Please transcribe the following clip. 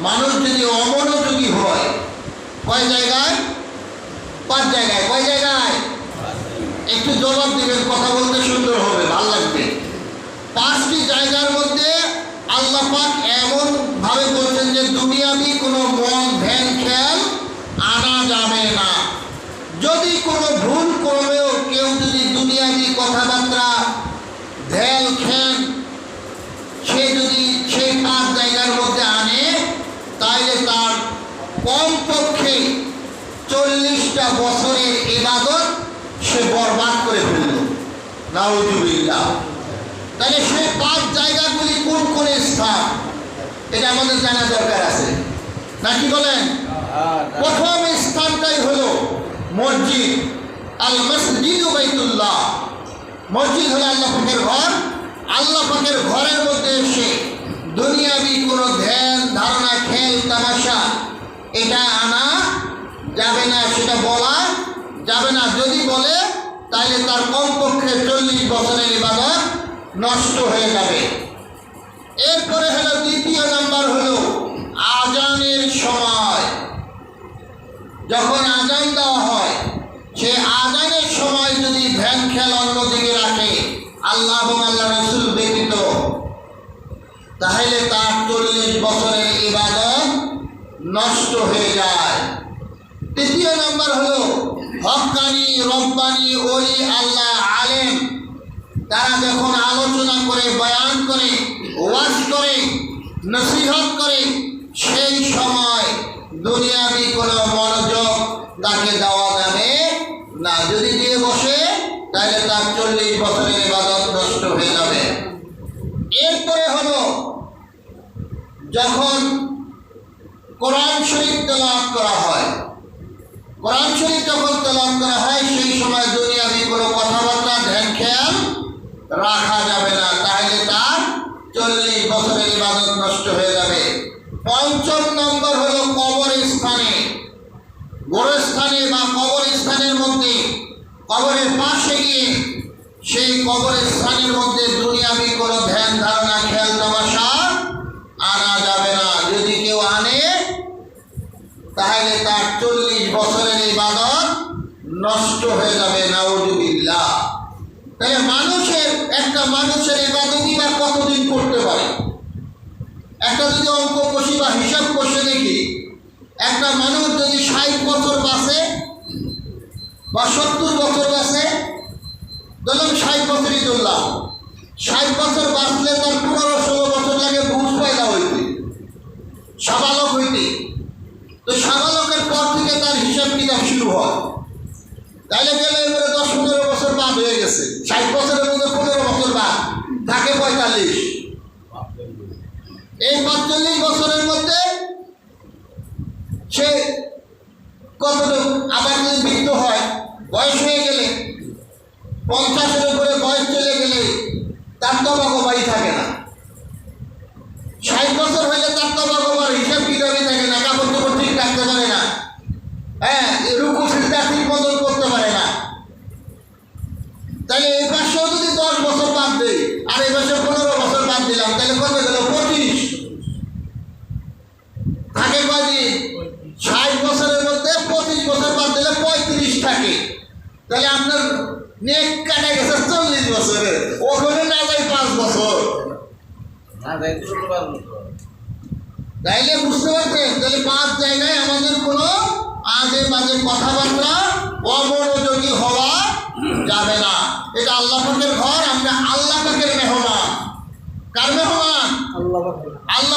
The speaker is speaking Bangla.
মানুষ যদি অমনোযোগী হয়, কয় জায়গায়? পাঁচ জায়গায়। কয় জায়গায়? একটু জবাব দিবেন, কথা বলতে সুন্দর হবে, ভালো লাগবে। পাঁচটি জায়গার মধ্যে আল্লাহ পাক এমন ভাবে বলছেন যে, দুনিয়াবি কোনো মন ধ্যান খেয়াল আনা যাবে না। যদি কোনো ভুল করবেও কেউ যদি দুনিয়াবি কথাবার্তা ধ্যান খেন সে যদি সেই পাঁচ জায়গার মধ্যে আনে তাহলে তার কমপক্ষে চল্লিশটা বছরের ইবাদত সে বরবাদ করে ফেলল। নাউজুবিল্লাহ। তাহলে সে পাঁচ জায়গাগুলি কোন কোন স্থান? এটা আমাদের জানা দরকার আছে। নাকি বলেন? প্রথম স্থানটাই হলো মসজিদ আল মসজিদ বাইতুল্লাহ। মসজিদ হলো আল্লাহ পাকের ঘর আল্লাহ পাকের ঘরের মধ্যে এসে দুনিয়াবি কোনো ধ্যান ধারণা খেল তামাশা এটা আনা যাবে না, সেটা বলা যাবে না। যদি বলে তাহলে তার কমপক্ষে চল্লিশ বছরের ইবাদত নষ্ট হয়ে যাবে। এরপরে হলো দ্বিতীয় নাম্বার হলো আজানের সময়। যখন আজান দেওয়া হয়, সে আজানের সময় যদি ধ্যান খেয়াল অন্যদিকে রাখে, আল্লাহ আল্লাহ রসুল ব্যতীত, তাহলে তার চল্লিশ বছরের ইবাদত নষ্ট হয়ে যায়। তৃতীয় নম্বর হলো, হকানি, রব্বানি ওলি আল্লাহ আলেম। তারা যখন আলোচনা করে, বয়ান করে, ওয়াজ করে, নসিহত করে, সেই সময় দুনিয়াবি কোনো মনোযোগ তাকে দেওয়া যাবে না। যদি দিয়ে বসে, তাহলে তার চল্লিশ বছরের ইবাদত নষ্ট হয়ে যাবে। এরপরে হলো, যখন কোরআন শরীফ তেলাওয়াত করা হয়। কোরআন শরীফ যখন তেলাওয়াত করা হয়, সেই সময় দুনিয়াবি কোনো কথাবার্তা ধ্যান খেয়াল রাখা যাবে না। তাহলে তার চল্লিশ বছরের ইবাদত নষ্ট হয়ে যাবে। পঞ্চম নম্বর হলো কবর স্থানে গোরস্থানে বা কবর স্থানের মধ্যে, কবরের পাশে গিয়ে সেই কবরের স্থানের মধ্যে দুনিয়াবি কোনো ধ্যান ধারণা খেয়াল তামাশা আনা যাবে না যদি কেউ আনে তাহলে তার চল্লিশ বছরের ইবাদত নষ্ট হয়ে যাবে, নাউজুবিল্লাহ। তাহলে মানুষের, একটা মানুষের ইবাদতই বা কতদিন করতে পারে? একটা যদি অঙ্ক কষি বা হিসাব কষে দেখি, একটা মানুষ যদি ষাট বছর বাঁচে বা সত্তর বছর বাঁচে ধরলাম ষাট বছরই ধরলাম, ষাট বছর বাঁচলে তার পনেরো ষোলো বছর লাগে বুঝ পয়দা হইতে, সাবালক হইতে। তো সাবালকের পর থেকে তার হিসাব কিতাব শুরু হয়। তাইলে গেলে এবারে দশ পনেরো বছর বাদ হয়ে গেছে। ষাট বছরের মধ্যে পনেরো বছর বাদ। থাকে পঁয়তাল্লিশ। এই পাঁচচল্লিশ বছরের মধ্যে সে কতটুকু আবার যদি বৃদ্ধ হয়, বয়স হয়ে গেলে, পঞ্চাশের উপরে বয়স চলে গেলে তার তো বাড়ি থাকে না। ষাট বছর হইলে তার তো বাবার হিসাব কিতাবই থাকে না কাপড় চোপড় ঠিক রাখতে পারে না হ্যাঁ রুকু সিদ্ধা ঠিক মতন করতে পারে না তাহলে এই পাশেও যদি দশ বছর বাদ দেয় আর এই পাশে পনেরো বছর বাদ দিলাম তাহলে কত গেল? পঁচিশ। থাকে কয়দিন? ষাট বছরের মধ্যে পঁচিশ বছর বাদ দিলে পঁয়ত্রিশ থাকে। তাহলে আপনার নেক কাটা গেছে চল্লিশ বছরে। ওখানে না যায় পাঁচ বছর। তাইলে বুঝতে পারছেন? তাহলে পাঁচ জায়গায় আমাদের কোনো আজে বাজে কথাবার্তা অমনোযোগী হওয়া যাবে না। এটা আল্লাহ পাকের ঘর আমরা আল্লাহ পাকের মেহমান। কার মেহমান? আল্লাহ আল্লাহ